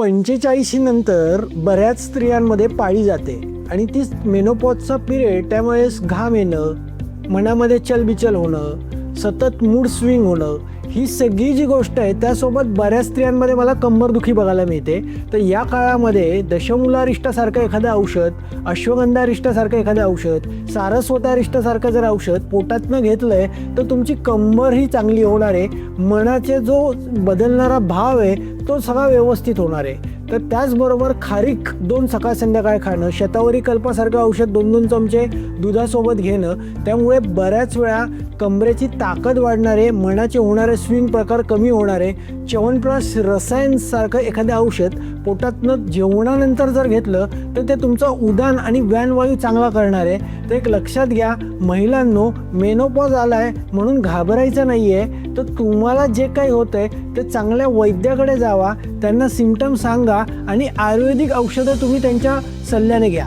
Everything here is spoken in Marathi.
पंचेचाळीशी नंतर बऱ्याच स्त्रियांमध्ये पाळी जाते आणि ती मेनोपॉजचा पिरियड त्यामुळेच घाम येणं मनामध्ये चलबिचल होणं सतत मूड स्विंग होणं ही सगळी जी गोष्ट आहे त्यासोबत बऱ्याच स्त्रियांमध्ये मला कंबरदुखी बघायला मिळते. तर या काळामध्ये दशमुलारिष्टासारखं एखादं औषध अश्वगंधारिष्टासारखं एखादं औषध सारस्वतारिष्टासारखं जर औषध पोटातनं घेतलं आहे तर तुमची कंबर ही चांगली होणार आहे. मनाचे जो बदलणारा भाव आहे तो सगळा व्यवस्थित होणार आहे. तर त्याचबरोबर खारीक दोन सकाळ संध्याकाळ खाणं शतावरी कल्पासारखं औषध दोन दोन चमचे दुधासोबत घेणं त्यामुळे बऱ्याच वेळा कमरेची ताकद वाढणारे मनाचे होणारे स्विंग प्रकार कमी होणारे च्यवनप्राश रसायनसारखं एखादं औषध पोटातनं जेवणानंतर जर घेतलं तर ते तुमचं उदान आणि व्यानवायू चांगला करणार. आहे तर एक लक्षात घ्या महिलांनो मेनोपॉज आला आहे म्हणून घाबरायचं नाही आहे तर तुम्हाला जे काही होतं आहे ते चांगल्या वैद्याकडे जावा त्यांना सिमटम सांगा आणि आयुर्वेदिक औषधं तुम्ही त्यांच्या सल्ल्याने घ्या.